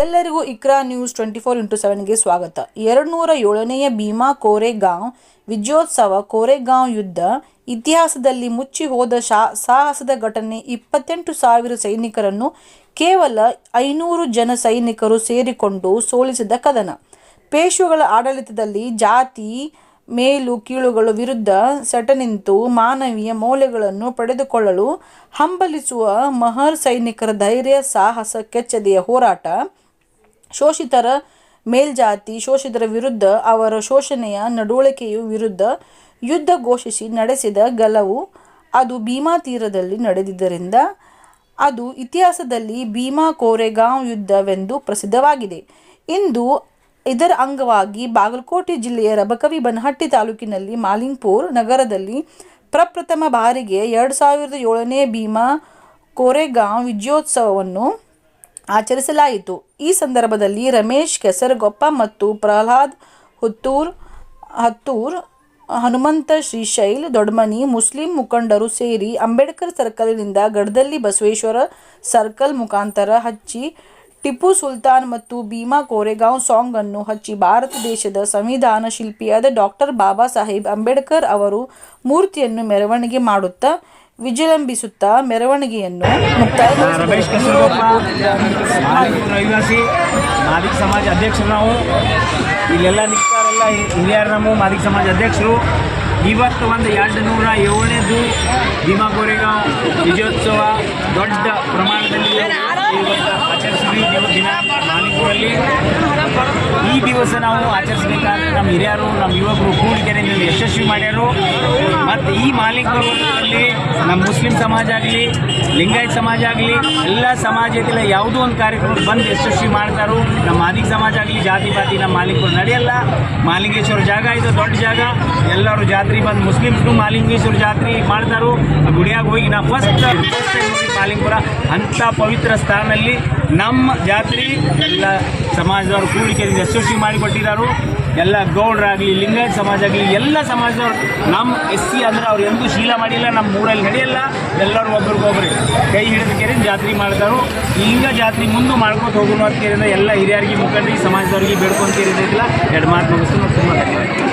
ಎಲ್ಲರಿಗೂ Iqra news twenty four into ಸೆವೆನ್ಗೆ ಸ್ವಾಗತ. ಎರಡು ನೂರ ಏಳನೆಯ ಭೀಮಾ ಕೋರೆಗಾಂವ್ ವಿಜಯೋತ್ಸವ ಕೋರೆಗಾಂವ್ ಯುದ್ಧ ಇತಿಹಾಸದಲ್ಲಿ ಮುಚ್ಚಿ ಹೋದ ಶಾ, ಸಾಹಸದ ಘಟನೆ ಇಪ್ಪತ್ತೆಂಟು ಸಾವಿರ ಸೈನಿಕರನ್ನು ಕೇವಲ ಐನೂರು ಜನ ಸೈನಿಕರು ಸೇರಿಕೊಂಡು ಸೋಲಿಸಿದ ಕದನ. ಪೇಶುಗಳ ಆಡಳಿತದಲ್ಲಿ ಜಾತಿ ಮೇಲು ಕೀಳುಗಳ ವಿರುದ್ಧ ಸೆಟನಿಂತು ಮಾನವೀಯ ಮೌಲ್ಯಗಳನ್ನು ಪಡೆದುಕೊಳ್ಳಲು ಹಂಬಲಿಸುವ ಮಹರ್ ಸೈನಿಕರ ಧೈರ್ಯ, ಸಾಹಸ, ಕೆಚ್ಚದೆಯ ಹೋರಾಟ ಶೋಷಿತರ ಮೇಲ್ಜಾತಿ ಶೋಷಿತರ ವಿರುದ್ಧ ಅವರ ಶೋಷಣೆಯ ನಡವಳಿಕೆಯ ವಿರುದ್ಧ ಯುದ್ಧ ಘೋಷಿಸಿ ನಡೆಸಿದ ಗಲವು ಅದು ಭೀಮಾ ತೀರದಲ್ಲಿ ನಡೆದಿದ್ದರಿಂದ ಅದು ಇತಿಹಾಸದಲ್ಲಿ ಭೀಮಾ ಕೋರೆಗಾಂವ್ ಯುದ್ಧವೆಂದು ಪ್ರಸಿದ್ಧವಾಗಿದೆ. ಇಂದು ಇದರ ಅಂಗವಾಗಿ ಬಾಗಲಕೋಟೆ ಜಿಲ್ಲೆಯ ರಬಕವಿ ಬನಹಟ್ಟಿ ತಾಲೂಕಿನಲ್ಲಿ ಮಾಲಿಂಗ್ಪುರ್ ನಗರದಲ್ಲಿ ಪ್ರಪ್ರಥಮ ಬಾರಿಗೆ ಎರಡು ಸಾವಿರದ ಏಳನೇ ಭೀಮಾ ಕೋರೆಗಾಂವ್ ವಿಜಯೋತ್ಸವವನ್ನು ಆಚರಿಸಲಾಯಿತು. ಈ ಸಂದರ್ಭದಲ್ಲಿ ರಮೇಶ್ ಕೆಸರಗೊಪ್ಪ ಮತ್ತು ಪ್ರಹ್ಲಾದ್ ಹುತ್ತೂರ್, ಹತ್ತೂರ್, ಹನುಮಂತ, ಶ್ರೀಶೈಲ್, ದೊಡ್ಮನಿ, ಮುಸ್ಲಿಂ ಮುಖಂಡರು ಸೇರಿ ಅಂಬೇಡ್ಕರ್ ಸರ್ಕಲ್ನಿಂದ ಗಡದಲ್ಲಿ ಬಸವೇಶ್ವರ ಸರ್ಕಲ್ ಮುಖಾಂತರ ಹಚ್ಚಿ ಟಿಪ್ಪು ಸುಲ್ತಾನ್ ಮತ್ತು ಭೀಮಾ ಕೋರೆಗಾಂವ್ ಸಾಂಗ್ ಅನ್ನು ಹಚ್ಚಿ ಭಾರತ ದೇಶದ ಸಂವಿಧಾನ ಶಿಲ್ಪಿಯಾದ ಡಾಕ್ಟರ್ ಬಾಬಾ ಸಾಹೇಬ್ ಅಂಬೇಡ್ಕರ್ ಅವರು ಮೂರ್ತಿಯನ್ನು ಮೆರವಣಿಗೆ ಮಾಡುತ್ತಾ ವಿಜೃಂಭಿಸುತ್ತಾ ಮೆರವಣಿಗೆಯನ್ನು ರಹಿವಾಸಿ ಮಾದಿಗ ಸಮಾಜ ಅಧ್ಯಕ್ಷರು ನಾವು. ಇಲ್ಲೆಲ್ಲ ನಿಂತಾರೆಲ್ಲ ಹಿರಿಯರು ನಮ್ಮ ಮಾದಿಗ ಸಮಾಜ ಅಧ್ಯಕ್ಷರು. ಇವತ್ತು ಒಂದು ಎರಡು ನೂರ ಏಳನೇದು ಭೀಮಾ ಕೋರೆಗಾಂವ್ ವಿಜಯೋತ್ಸವ. ದೊಡ್ಡ ಪ್ರಮಾಣದಲ್ಲಿ ಇವತ್ತು ಆಚರಿಸಿದ್ವಿ. ದಿವ- ದಿನ ಮಾಲಿಕೂರಲ್ಲಿ ಈ ದಿವಸ ನಾವು ಆಚರಿಸಬೇಕಾದ್ರೆ ನಮ್ಮ ಹಿರಿಯರು, ನಮ್ಮ ಯುವಕರು ಕೂಡಿಕೆರೆಯಿಂದ ಯಶಸ್ವಿ ಮಾಡ್ಯಾರು. ಮತ್ತು ಈ ಮಾಲೀಕರು ಆಗಲಿ, ನಮ್ಮ ಮುಸ್ಲಿಂ ಸಮಾಜ ಆಗಲಿ, ಲಿಂಗಾಯತ್ ಸಮಾಜ ಆಗಲಿ, ಎಲ್ಲ ಸಮಾಜದಲ್ಲಿ ಯಾವುದೋ ಒಂದು ಕಾರ್ಯಕ್ರಮ ಬಂದು ಯಶಸ್ವಿ ಮಾಡ್ತಾರೋ. ನಮ್ಮ ಮಾದಿಗ ಸಮಾಜ ಆಗಲಿ, ಜಾತಿ ಪಾತಿ ನಮ್ಮ ಮಾಲೀಕರು ನಡೆಯಲ್ಲ. ಮಾಲಿಂಗೇಶ್ವರ ಜಾಗ ಇದು ದೊಡ್ಡ ಜಾಗ. ಎಲ್ಲರೂ ಜಾತ್ರೆ ಬಂದು ಮುಸ್ಲಿಮ್ಸ್ನು ಮಾಲಿಂಗೇಶ್ವರ ಜಾತ್ರೆ ಮಾಡ್ತಾರೋ. ಗುಡಿಯಾಗಿ ಗುಡಿಯಾಗ ಹೋಗಿ ನಾ ಫಸ್ಟ್ ಮಾಲಿಂಗಪುರ, ಅಂಥ ಪವಿತ್ರ ಸ್ಥಾನದಲ್ಲಿ ನಮ್ಮ ಜಾತ್ರೆ, ಎಲ್ಲ ಸಮಾಜದವರು ಕೂಡಿಕೆಯಿಂದ ಯಶಸ್ವಿ ಮಾಡಿಕೊಟ್ಟಿದ್ದಾರೆ ಎಲ್ಲ ಗೌಡ್ರಾಗಲಿ, ಲಿಂಗಾಯತ್ ಸಮಾಜ ಆಗಲಿ ಎಲ್ಲ ಸಮಾಜದವ್ರು ನಮ್ಮ ಎಸ್ ಸಿ ಅಂದ್ರೆ ಅವ್ರು ಎಂದೂ ಶೀಲ ಮಾಡಿಲ್ಲ ನಮ್ಮ ಊರಲ್ಲಿ ನಡೆಯಲ್ಲ. ಎಲ್ಲರೂ ಒಬ್ರಿಗೊಬ್ರು ಕೈ ಹಿಡಿದು ಕೇರಿ ಜಾತ್ರೆ ಮಾಡ್ತಾರೋ. ಈಗ ಜಾತ್ರೆ ಮುಂದೆ ಮಾಡ್ಕೊತ ಹೋಗೋಣ ಅಂತ ಕೇಳಿದ್ರೆ ಎಲ್ಲ ಹಿರಿಯರಿಗೆ ಮುಖಂಡರಿಗೆ, ಸಮಾಜದವ್ರಿಗೆ ಬೇಡ್ಕೊಂತೀರಿಲ್ಲ ಎರಡು ಮಾತು ಮುಗಿಸ್ತು ತುಂಬ ಧನ್ಯವಾದ